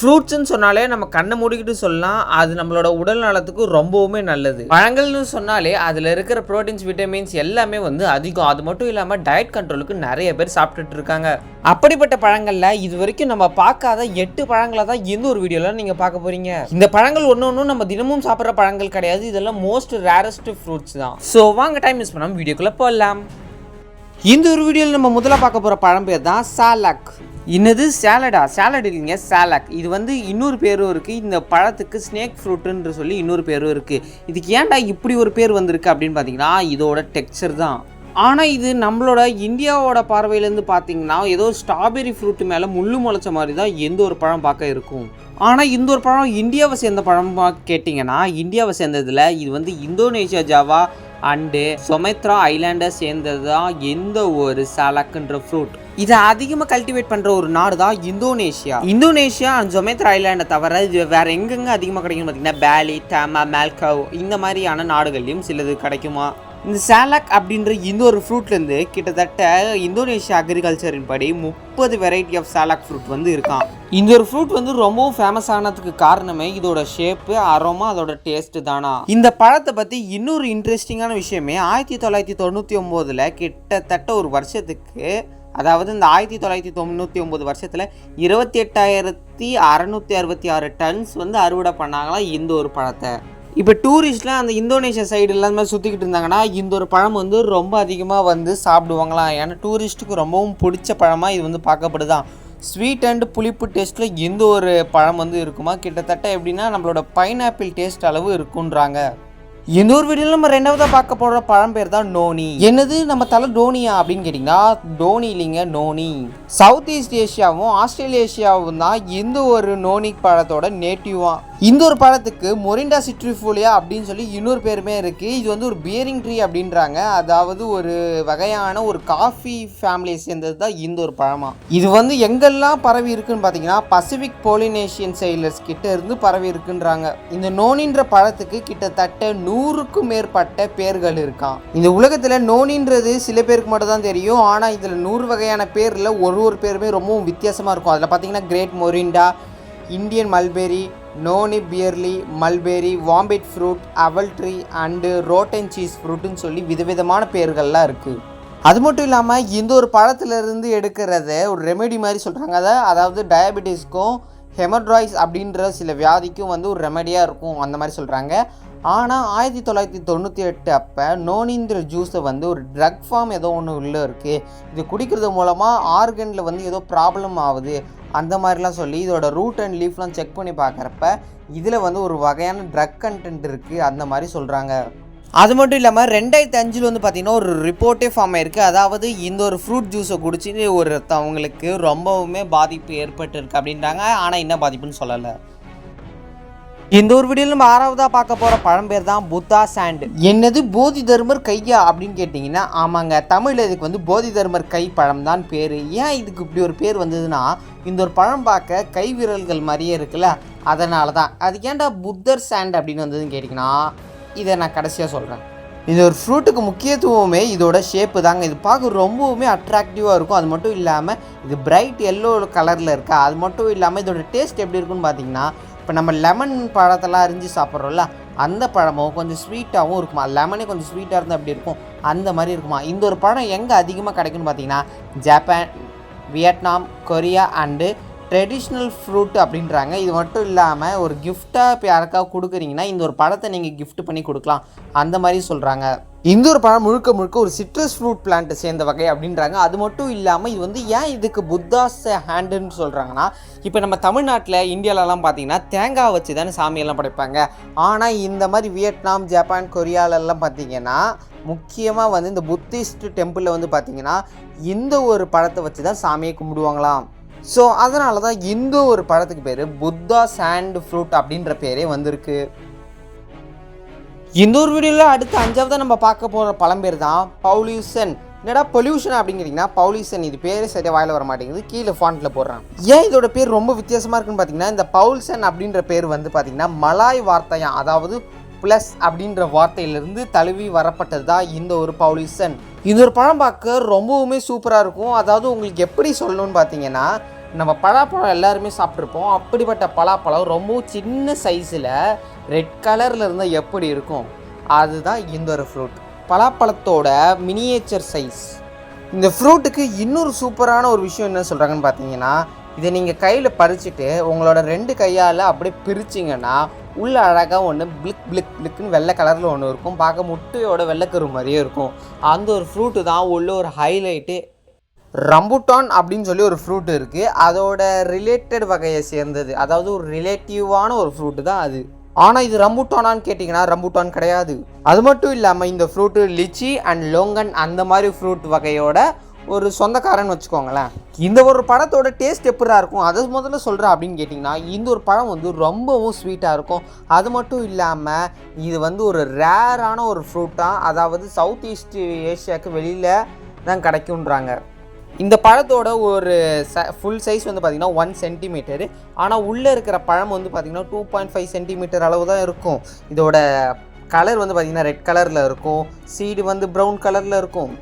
ஃப்ரூட்ஸ்னு சொன்னாலே நம்ம கண்ணை மூடிக்கிட்டு சொல்லலாம். அது நம்மளோட உடல் நலத்துக்கு ரொம்பவுமே நல்லது. பழங்கள்னு சொன்னாலே அதில் இருக்கிற ப்ரோட்டீன்ஸ் விட்டமின்ஸ் எல்லாமே வந்து அதிகம். அது மட்டும் இல்லாமல் டயட் கண்ட்ரோலுக்கு நிறைய பேர் சாப்பிட்டுட்டு இருக்காங்க. அப்படிப்பட்ட பழங்களில் இது வரைக்கும் நம்ம பார்க்காத எட்டு பழங்களை தான் எந்த ஒரு வீடியோவில் நீங்கள் பார்க்க போறீங்க. இந்த பழங்கள் ஒன்று ஒன்றும் நம்ம தினமும் சாப்பிட்ற பழங்கள் கிடையாது. இதெல்லாம் மோஸ்ட் ரேரஸ்ட் ஃப்ரூட்ஸ் தான். ஸோ வாங்க டைம் மிஸ் பண்ணாமல் வீடியோக்குள்ளே போடலாம் இந்த ஒரு வீடியோவில் நம்ம முதல்ல பார்க்க போகிற பழம் பேர் தான் சாலக் இன்னது சேலடா சேலட் இல்லைங்க சேலக் இது வந்து இன்னொரு பேரும் இருக்குது இந்த பழத்துக்கு ஸ்னேக் ஃப்ரூட்டுன்ற சொல்லி இன்னொரு பேரும் இருக்குது இதுக்கு ஏன்டா இப்படி ஒரு பேர் வந்திருக்கு அப்படின்னு பார்த்தீங்கன்னா இதோட டெக்ஸ்சர் தான். ஆனால் இது நம்மளோட இந்தியாவோட பார்வையிலேருந்து பார்த்தீங்கன்னா ஏதோ ஸ்ட்ராபெரி ஃப்ரூட் மேலே முள்ளு முளைச்ச மாதிரி தான் எந்த ஒரு பழம் பார்க்க இருக்கும். ஆனால் இந்த ஒரு பழம் இந்தியாவை சேர்ந்த பழமாக கேட்டிங்கன்னா இந்தியாவை சேர்ந்ததில் இது வந்து இந்தோனேஷியா ஜாவா அண்டு சொமைத்ரா ஐலாண்டை சேர்ந்தது தான் எந்த ஒரு சலக்குன்ற ஃப்ரூட். இதை அதிகமாக கல்டிவேட் பண்ணுற ஒரு நாடு தான் இந்தோனேஷியா. இந்தோனேஷியா அண்ட் ஜொமேத்ரா ஐலாண்டை தவிர இது வேறு எங்கெங்கே அதிகமாக கிடைக்கும் பார்த்தீங்கன்னா பேலி டேமா மேல்கவ் இந்த மாதிரியான நாடுகள்லையும் சிலது கிடைக்குமா? இந்த சேலாக் அப்படின்ற இந்த ஒரு ஃப்ரூட்லேருந்து கிட்டத்தட்ட இந்தோனேஷியா அக்ரிகல்ச்சரின் படி முப்பது வெரைட்டி ஆஃப் சேலாக் ஃப்ரூட் வந்து இருக்கான் இந்த ஒரு ஃப்ரூட் வந்து ரொம்பவும் ஃபேமஸ் ஆனதுக்கு காரணமே இதோட ஷேப்பு அரோமா அதோட டேஸ்ட்டு தானா? இந்த பழத்தை பற்றி இன்னொரு இன்ட்ரெஸ்டிங்கான விஷயமே ஆயிரத்தி தொள்ளாயிரத்தி தொண்ணூற்றி ஒம்போதில் கிட்டத்தட்ட ஒரு வருஷத்துக்கு அதாவது இந்த ஆயிரத்தி தொள்ளாயிரத்தி தொண்ணூற்றி ஒம்பது வருஷத்தில் இருபத்தி எட்டாயிரத்தி அறநூற்றி அறுபத்தி ஆறு டன்ஸ் வந்து அறுவடை பண்ணாங்களாம் இந்த ஒரு பழத்தை. இப்போ டூரிஸ்ட்லாம் அந்த இந்தோனேஷியா சைடு எல்லாமே சுற்றிக்கிட்டு இருந்தாங்கன்னா இந்த ஒரு பழம் வந்து ரொம்ப அதிகமாக வந்து சாப்பிடுவாங்களாம் ஏன்னா டூரிஸ்ட்டுக்கு ரொம்பவும் பிடிச்ச பழமாக இது வந்து பார்க்கப்படுதான் ஸ்வீட் அண்ட் புளிப்பு டேஸ்ட்டில் எந்த ஒரு பழம் வந்து இருக்குமா? கிட்டத்தட்ட எப்படின்னா நம்மளோட பைனாப்பிள் டேஸ்ட் அளவு இருக்குன்றாங்க. இந்த ஒரு வீடியோவில் நம்ம ரெண்டாவதாக பார்க்க போகிற பழம் பேர் தான் நோனி என்னது? நம்ம தலை டோனியா அப்படின்னு கேட்டிங்கன்னா டோனி இல்லைங்க நோனி. சவுத் ஈஸ்ட் ஏஷியாவும் ஆஸ்திரேலியேஷியாவும் தான் இந்த ஒரு நோனி பழத்தோட நேட்டிவா இந்த ஒரு பழத்துக்கு மொரிண்டா சிட்ரிஃபோலியா அப்படின்னு சொல்லி இன்னொரு பேருமே இருக்குது இது வந்து ஒரு பியரிங் ட்ரீ அப்படின்றாங்க. அதாவது ஒரு வகையான ஒரு காஃபி ஃபேமிலியை சேர்ந்தது தான் இந்த ஒரு பழமா. இது வந்து எங்கெல்லாம் பரவி இருக்குன்னு பார்த்தீங்கன்னா பசிபிக் போலினேஷியன் சைலர்ஸ் கிட்ட இருந்து பரவி இருக்குன்றாங்க. இந்த நோனின்ற பழத்துக்கு கிட்டத்தட்ட நூறுக்கும் மேற்பட்ட பேர்கள் இருக்கான் இந்த உலகத்தில் நோனின்றது சில பேருக்கு மட்டும் தான் தெரியும். ஆனால் இதில் நூறு வகையான பேரில் ஒரு ஒரு பேருமே ரொம்பவும் வித்தியாசமாக இருக்கும். அதில் பார்த்தீங்கன்னா great morinda Indian mulberry noni pearly mulberry vomit fruit awl tree and rotten cheese ஃப்ரூட்டுன்னு சொல்லி விதவிதமான பேர்கள்லாம் இருக்குது அது மட்டும் இல்லாமல் இந்த ஒரு பழத்திலிருந்து எடுக்கிறத ஒரு ரெமெடி மாதிரி சொல்கிறாங்க அதை அதாவது டயபெட்டிஸ்க்கும் ஹெமட்ராய்ஸ் அப்படின்ற சில வியாதிக்கும் வந்து ஒரு ரெமெடியாக இருக்கும். அந்த மாதிரி சொல்கிறாங்க ஆனால் ஆயிரத்தி தொள்ளாயிரத்தி தொண்ணூற்றி எட்டு அப்போ நோனிந்திர ஜூஸை வந்து ஒரு ட்ரக் ஃபார்ம் ஏதோ ஒன்று உள்ளே இருக்குது இது குடிக்கிறது மூலமாக ஆர்கனில் வந்து ஏதோ ப்ராப்ளம் ஆகுது. அந்த மாதிரிலாம் சொல்லி இதோட ரூட் அண்ட் லீஃப்லாம் செக் பண்ணி பார்க்குறப்ப இதில் வந்து ஒரு வகையான ட்ரக் கண்டென்ட் இருக்குது அந்த மாதிரி சொல்கிறாங்க அது மட்டும் இல்லாமல் ரெண்டாயிரத்தி அஞ்சில் வந்து பார்த்திங்கன்னா ஒரு ரிப்போர்ட்டே ஃபார்ம் ஆயிருக்கு. அதாவது இந்த ஒரு ஃப்ரூட் ஜூஸை குடிச்சு ஒருத்தவங்களுக்கு ரொம்பவுமே பாதிப்பு ஏற்பட்டிருக்கு அப்படின்றாங்க. ஆனால் என்ன பாதிப்புன்னு சொல்லலை. இந்த ஒரு வீடியோவில் நம்ம ஆறாவதாக பார்க்க போகிற பழம் பேர் தான் புத்தா சாண்ட். என்னது போதி தர்மர் கையா அப்படின்னு கேட்டிங்கன்னா ஆமாங்க தமிழில் இதுக்கு வந்து போதி தர்மர் கை பழம் தான் பேர். ஏன் இதுக்கு இப்படி ஒரு பேர் வந்ததுன்னா இந்த ஒரு பழம் பார்க்க கை விரல்கள் மாதிரியே இருக்குல்ல அதனால தான் அது ஏன்டா புத்தர் சாண்ட் அப்படின்னு வந்ததுன்னு கேட்டிங்கன்னா இதை நான் கடைசியாக சொல்கிறேன் இது ஒரு ஃப்ரூட்டுக்கு முக்கியத்துவமே இதோட ஷேப்பு தாங்க. இது பார்க்க ரொம்பவுமே அட்ராக்டிவாக இருக்கும். அது மட்டும் இல்லாமல் இது பிரைட் எல்லோ கலரில் இருக்கா? அது மட்டும் இல்லாமல் இதோட டேஸ்ட் எப்படி இருக்குன்னு பார்த்தீங்கன்னா இப்போ நம்ம லெமன் பழத்தெல்லாம் அரிஞ்சு சாப்பிட்றோம்ல அந்த பழமும் கொஞ்சம் ஸ்வீட்டாகவும் இருக்குமா? லெமனே கொஞ்சம் ஸ்வீட்டாக இருந்தால் அப்படி இருக்கும்? அந்த மாதிரி இருக்குமா? இந்த ஒரு பழம் எங்கே அதிகமாக கிடைக்குன்னு பார்த்தீங்கன்னா Japan Vietnam Korea and traditional fruit அப்படின்றாங்க. இது மட்டும் இல்லாமல் ஒரு கிஃப்டாக இப்போ யாருக்காவது கொடுக்குறீங்கன்னா இந்த ஒரு பழத்தை நீங்கள் கிஃப்ட் பண்ணி கொடுக்கலாம். அந்த மாதிரி சொல்கிறாங்க இந்த ஒரு பழம் முழுக்க முழுக்க ஒரு சிட்ரஸ் ஃப்ரூட் பிளான்ட்டை சேர்ந்த வகை அப்படின்றாங்க. அது மட்டும் இல்லாமல் இது வந்து ஏன் இதுக்கு புத்தாஸ் ஹேண்டுன்னு சொல்கிறாங்கன்னா இப்போ நம்ம தமிழ்நாட்டில் இந்தியாலலாம் பார்த்தீங்கன்னா தேங்காய் வச்சு தானே சாமியெல்லாம் படைப்பாங்க. ஆனால் இந்த மாதிரி வியட்நாம் ஜப்பான் கொரியாலெல்லாம் பார்த்தீங்கன்னா முக்கியமாக வந்து இந்த புத்திஸ்ட் டெம்பிளில் வந்து பார்த்தீங்கன்னா இந்த ஒரு பழத்தை வச்சு தான் சாமியை கும்பிடுவாங்களாம். ஸோ அதனால தான் இந்த ஒரு பழத்துக்கு பேர் புத்தா சாண்ட் ஃப்ரூட் அப்படின்ற பேரே வந்திருக்கு. இந்த ஒரு வீடியோவில் அடுத்து அஞ்சாவதாக நம்ம பார்க்க போகிற பழம் பேர் தான் பவுலியூசன். என்னடா பொல்யூஷன் அப்படிங்கிறீங்கன்னா பவுலிசன் இது பேர் சரியாக வாயில் வர மாட்டேங்குது. கீழே ஃபாண்ட்டில் போடுறான். ஏன் இதோட பேர் ரொம்ப வித்தியாசமாக இருக்குன்னு பார்த்தீங்கன்னா இந்த பவுல்சன் அப்படின்ற பேர் வந்து பார்த்தீங்கன்னா மலாய் வார்த்தையாம் அதாவது ப்ளஸ் அப்படின்ற வார்த்தையிலிருந்து தழுவி வரப்பட்டது தான் இந்த ஒரு பவுலிசன் இந்த ஒரு பழம் பார்க்க ரொம்பவுமே சூப்பராக இருக்கும். அதாவது உங்களுக்கு எப்படி சொல்லணும்னு பார்த்தீங்கன்னா நம்ம பலாப்பழம் எல்லாருமே சாப்பிட்ருப்போம். அப்படிப்பட்ட பலாப்பழம் ரொம்பவும் சின்ன சைஸில் ரெட் கலரில் இருந்தால் எப்படி இருக்கும்? அதுதான் இந்த ஒரு ஃப்ரூட் பலாப்பழத்தோட மினியேச்சர் சைஸ் இந்த ஃப்ரூட்டுக்கு இன்னொரு சூப்பரான ஒரு விஷயம் என்ன சொல்கிறாங்கன்னு பார்த்தீங்கன்னா இதை நீங்கள் கையில் பறிச்சுட்டு உங்களோட ரெண்டு கையால் அப்படியே பிரிச்சிங்கன்னா உள்ள அழகாக ஒன்று பிளிக் பிளிக் பிளிக்னு வெள்ளை கலரில் ஒன்று இருக்கும். பார்க்க முட்டையோட வெள்ளைக்கரு மாதிரியே இருக்கும். அந்த ஒரு ஃப்ரூட்டு தான் உள்ள ஒரு ஹைலைட்டு ரம்புட்டான் அப்படின்னு சொல்லி ஒரு ஃப்ரூட் இருக்குது அதோட ரிலேட்டட் வகையை சேர்ந்தது. அதாவது ஒரு ரிலேட்டிவான ஒரு ஃப்ரூட்டு தான் அது. ஆனால் இது ரம்புட்டானான்னு கேட்டிங்கன்னா ரம்புட்டான் கிடையாது. அது மட்டும் இல்லாமல் இந்த ஃப்ரூட்டு லிச்சி அண்ட் லோங்கன் அந்த மாதிரி ஃப்ரூட் வகையோட ஒரு சொந்தக்காரன் வச்சுக்கோங்களேன். இந்த ஒரு பழத்தோட டேஸ்ட் எப்படா இருக்கும்? அதை முதல்ல சொல்கிறேன் அப்படின்னு கேட்டிங்கன்னா இந்த ஒரு பழம் வந்து ரொம்பவும் ஸ்வீட்டாக இருக்கும். அது மட்டும் இல்லாமல் இது வந்து ஒரு ரேரான ஒரு ஃப்ரூட்டாக அதாவது சவுத் ஈஸ்ட் ஏஷியாவுக்கு வெளியில் தான் கிடைக்குன்றாங்க இந்த பழத்தோட ஒரு ச ஃபுல் சைஸ் வந்து பார்த்திங்கன்னா ஒன் சென்டிமீட்டரு ஆனால் உள்ளே இருக்கிற பழம் வந்து பார்த்திங்கன்னா டூ பாயிண்ட் ஃபைவ் சென்டிமீட்டர் அளவு தான் இருக்கும். இதோட கலர் வந்து பார்த்திங்கன்னா ரெட் கலரில் இருக்கும். சீடு வந்து ப்ரௌன் கலரில் இருக்கும்.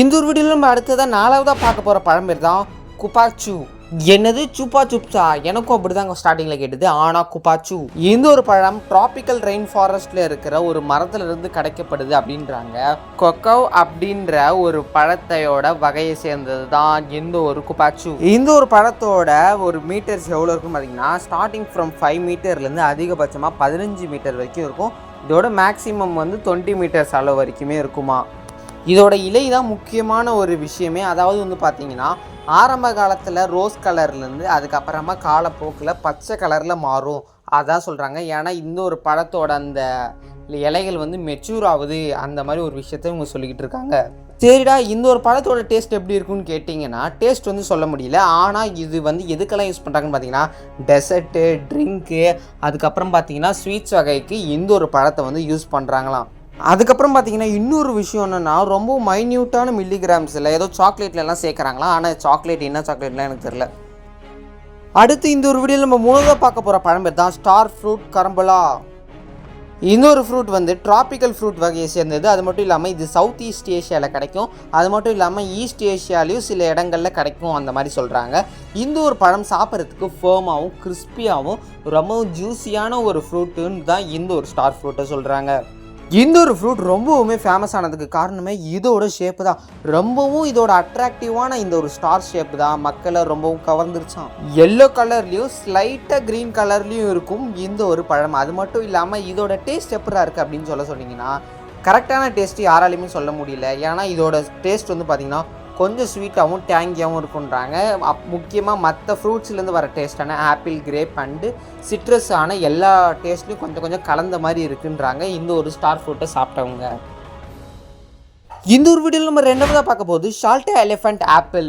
இந்த ஒரு வீடியோவில் நம்ம அடுத்ததாக நாலாவதாக பார்க்க போகிற பழம் பேர் தான் குபாச்சு என்னது சுப்பா சுப்சா எனக்கும் அப்படி தாங்க ஸ்டார்டிங்கில் கேட்டது. ஆனா குப்பாச்சு இந்த ஒரு பழம் டிராபிக்கல் ரெயின் ஃபாரஸ்ட்டில் இருக்கிற ஒரு மரத்துல இருந்து கிடைக்கப்படுது அப்படின்றாங்க. கொக்கவ் அப்படின்ற ஒரு பழத்தையோட வகையை சேர்ந்தது தான் இந்த ஒரு குப்பாச்சு இந்த ஒரு பழத்தோட ஒரு மீட்டர்ஸ் எவ்வளோ இருக்கும் பார்த்தீங்கன்னா ஸ்டார்டிங் ஃப்ரம் ஃபைவ் மீட்டர்லேருந்து அதிகபட்சமாக பதினஞ்சு மீட்டர் வரைக்கும் இருக்கும். இதோட மேக்ஸிமம் வந்து டுவெண்ட்டி மீட்டர்ஸ் அளவு வரைக்குமே இருக்குமா? இதோட இலை தான் முக்கியமான ஒரு விஷயமே. அதாவது வந்து பார்த்தீங்கன்னா ஆரம்ப காலத்தில் ரோஸ் கலர்லேருந்து அதுக்கப்புறமா காலப்போக்கில் பச்சை கலரில் மாறும். அதான் சொல்கிறாங்க ஏன்னா இந்த ஒரு பழத்தோட அந்த இலைகள் வந்து மெச்சூர் ஆகுது. அந்த மாதிரி ஒரு விஷயத்த இவங்க சொல்லிக்கிட்டு இருக்காங்க. சரிடா இந்த ஒரு பழத்தோட டேஸ்ட் எப்படி இருக்குன்னு கேட்டிங்கன்னா டேஸ்ட் வந்து சொல்ல முடியல. ஆனால் இது வந்து எதுக்கெல்லாம் யூஸ் பண்ணுறாங்கன்னு பார்த்தீங்கன்னா டெசர்ட்டு ட்ரிங்க்கு அதுக்கப்புறம் பார்த்தீங்கன்னா ஸ்வீட்ஸ் வகைக்கு இந்த ஒரு பழத்தை வந்து யூஸ் பண்ணுறாங்களாம் அதுக்கப்புறம் பார்த்தீங்கன்னா இன்னொரு விஷயம் என்னென்னா ரொம்ப மைன்யூட்டான மில்லிகிராம்ஸில் ஏதோ சாக்லேட்லலாம் சேர்க்குறாங்களா? ஆனால் சாக்லேட் என்ன சாக்லேட்லாம் எனக்கு தெரில அடுத்து இந்த ஒரு வீடியோவில் நம்ம முழுதாக பார்க்க போகிற பழம் பேர் தான் ஸ்டார் ஃப்ரூட் கரம்பலா இன்னொரு ஃப்ரூட் வந்து டிராபிக்கல் ஃப்ரூட் வகையை சேர்ந்தது. அது மட்டும் இல்லாமல் இது சவுத் ஈஸ்ட் ஏஷியாவில் கிடைக்கும். அது மட்டும் இல்லாமல் ஈஸ்ட் ஏஷியாலையும் சில இடங்களில் கிடைக்கும் அந்த மாதிரி சொல்கிறாங்க இந்த ஒரு பழம் சாப்பிட்றதுக்கு ஃபேமாகவும் கிறிஸ்பியாகவும் ரொம்பவும் ஜூஸியான ஒரு ஃப்ரூட்டுன்னு தான் இந்த ஒரு ஸ்டார் ஃப்ரூட்டை சொல்கிறாங்க இந்த ஒரு ஃப்ரூட் ரொம்பவுமே ஃபேமஸ் ஆனதுக்கு காரணமே இதோட ஷேப்பு தான். ரொம்பவும் இதோட அட்ராக்டிவான இந்த ஒரு ஸ்டார் ஷேப் தான். மக்களை ரொம்பவும் கவர்ந்துருச்சான் எல்லோ கலர்லேயும் ஸ்லைட்டாக க்ரீன் கலர்லேயும் இருக்கும் இந்த ஒரு பழம். அது மட்டும் இல்லாமல் இதோட டேஸ்ட் எப்படா இருக்குது அப்படின்னு சொல்ல சொன்னீங்கன்னா கரெக்டான டேஸ்ட்டு யாராலையுமே சொல்ல முடியல. ஏன்னா இதோட டேஸ்ட் வந்து பார்த்திங்கன்னா கொஞ்சம் ஸ்வீட்டாகவும் டேங்கியாகவும் இருக்குன்றாங்க. அப் முக்கியமாக மற்ற ஃப்ரூட்ஸ்லேருந்து வர டேஸ்ட்டான ஆப்பிள் கிரேப் அண்டு சிட்ரஸ் ஆன எல்லா டேஸ்ட்லையும் கொஞ்சம் கொஞ்சம் கலந்த மாதிரி இருக்குன்றாங்க. இந்த ஒரு ஸ்டார் ஃப்ரூட்டை சாப்பிட்டவங்க. இந்த ஒரு வீடியோவில் நம்ம ரெண்டாவதாக பார்க்க போது ஷால்ட்டே எலிஃபண்ட் ஆப்பிள்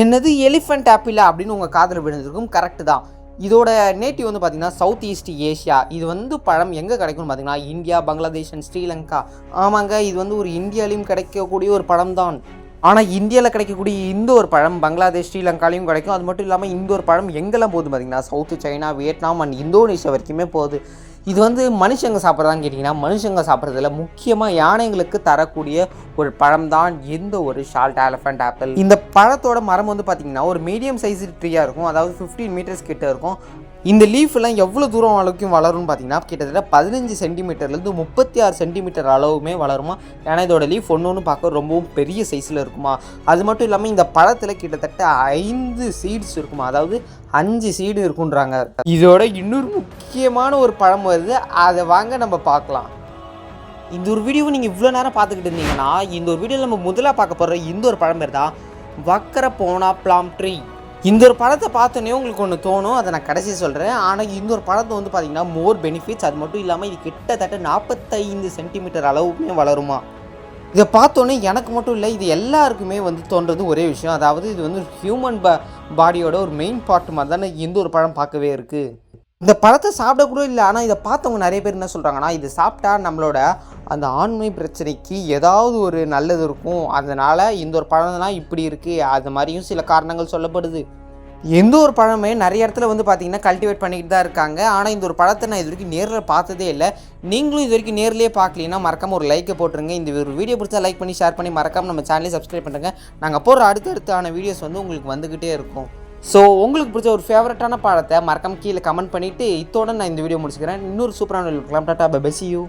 என்னது எலிஃபண்ட் ஆப்பிளா அப்படின்னு உங்கள் காதில் விழுந்திருக்கும்? கரெக்டு தான். இதோட நேட்டிவ் வந்து பார்த்திங்கன்னா சவுத் ஈஸ்ட் ஏஷியா இது வந்து பழம் எங்கே கிடைக்கும்னு பார்த்திங்கன்னா இந்தியா பங்களாதேஷ் அண்ட் ஸ்ரீலங்கா. ஆமாங்க இது வந்து ஒரு இந்தியாலையும் கிடைக்கக்கூடிய ஒரு பழம் தான் ஆனால் இந்தியாவில் கிடைக்கக்கூடிய இந்த ஒரு பழம் பங்களாதேஷ் ஸ்ரீலங்காலையும் கிடைக்கும். அது மட்டும் இல்லாமல் இந்த ஒரு பழம் எங்கெல்லாம் போகுது பார்த்தீங்கன்னா south China Vietnam and Indonesia வரைக்குமே போகுது. இது வந்து மனுஷங்க சாப்பிட்றதான்னு கேட்டிங்கன்னா மனுஷங்க சாப்பிட்றதுல முக்கியமாக யானைங்களுக்கு தரக்கூடிய ஒரு பழம் தான் எந்த ஒரு ஷால்ட் எலஃபண்ட் ஆப்பிள் இந்த பழத்தோட மரம் வந்து பார்த்திங்கன்னா ஒரு மீடியம் சைஸ் ட்ரீயாக இருக்கும். அதாவது ஃபிஃப்டீன் மீட்டர்ஸ் கிட்ட இருக்கும். இந்த லீஃப்லாம் எவ்வளோ தூரம் அளவுக்கும் வளரும்னு பார்த்தீங்கன்னா கிட்டத்தட்ட பதினஞ்சு சென்டிமீட்டர்லேருந்து முப்பத்தி ஆறு சென்டிமீட்டர் அளவுமே வளருமா? ஏன்னா இதோட லீஃப் ஒன்று ஒன்று பார்க்க ரொம்பவும் பெரிய சைஸில் இருக்குமா? அது மட்டும் இல்லாமல் இந்த பழத்தில் கிட்டத்தட்ட ஐந்து சீட்ஸ் இருக்குமா? அதாவது அஞ்சு சீடு இருக்குன்றாங்க. இதோட இன்னொரு முக்கியமான ஒரு பழம் வருது. அதை வாங்க நம்ம பார்க்கலாம். இந்த ஒரு வீடியோவை நீங்கள் இவ்வளோ நேரம் பார்த்துக்கிட்டு இருந்தீங்கன்னா இந்த ஒரு வீடியோவில் நம்ம முதலாக பார்க்க போகிற இந்த ஒரு பழம் பேர் தான் வக்கர போனா பிளாம் ட்ரீ இந்த ஒரு பழத்தை பார்த்தோன்னே உங்களுக்கு ஒன்று தோணும் அதை நான் கடைசி சொல்கிறேன் ஆனால் இந்த ஒரு பழத்தை வந்து பார்த்தீங்கன்னா மோர் பெனிஃபிட்ஸ் அது மட்டும் இல்லாமல் இது கிட்டத்தட்ட நாற்பத்தைந்து சென்டிமீட்டர் அளவுமே வளருமா? இதை பார்த்தோன்னே எனக்கு மட்டும் இல்லை இது எல்லாருக்குமே வந்து தோன்றது ஒரே விஷயம். அதாவது இது வந்து ஹியூமன் பா பாடியோட ஒரு மெயின் பார்ட் மாதிரி தானே எந்த ஒரு பழம் பார்க்கவே இருக்குது இந்த பழத்தை சாப்பிடக்கூட இல்லை. ஆனால் இதை பார்த்தவங்க நிறைய பேர் என்ன சொல்கிறாங்கன்னா இது சாப்பிட்டா நம்மளோட அந்த ஆண்மை பிரச்சனைக்கு ஏதாவது ஒரு நல்லது இருக்கும். அதனால் இந்த ஒரு பழம்னா இப்படி இருக்குது அது மாதிரியும் சில காரணங்கள் சொல்லப்படுது. எந்த ஒரு பழமே நிறைய இடத்துல வந்து பார்த்தீங்கன்னா கல்டிவேட் பண்ணிக்கிட்டு தான் இருக்காங்க. ஆனால் இந்த ஒரு பழத்தை நான் இது வரைக்கும் நேரில் பார்த்ததே இல்லை. நீங்களும் இது வரைக்கும் நேர்லேயே பார்க்கலீங்கன்னா மறக்காம ஒரு லைக்கை போட்டுருங்க. இந்த ஒரு வீடியோ பிடிச்சா லைக் பண்ணி ஷேர் பண்ணி மறக்காமல் நம்ம சேனலே சப்ஸ்கிரைப் பண்ணுங்கள் நாங்கள் போடுற அடுத்தடுத்தான வீடியோஸ் வந்து உங்களுக்கு வந்துக்கிட்டே இருக்கும். ஸோ உங்களுக்கு பிடிச்ச ஒரு ஃபேவரட்டான பாடத்தை மறக்காம கீழே கமெண்ட் பண்ணிவிட்டு இதோட நான் இந்த வீடியோ முடிச்சுக்கிறேன். இன்னொரு சூப்பரான வீடியோ பார்க்கலாம். Tata bye you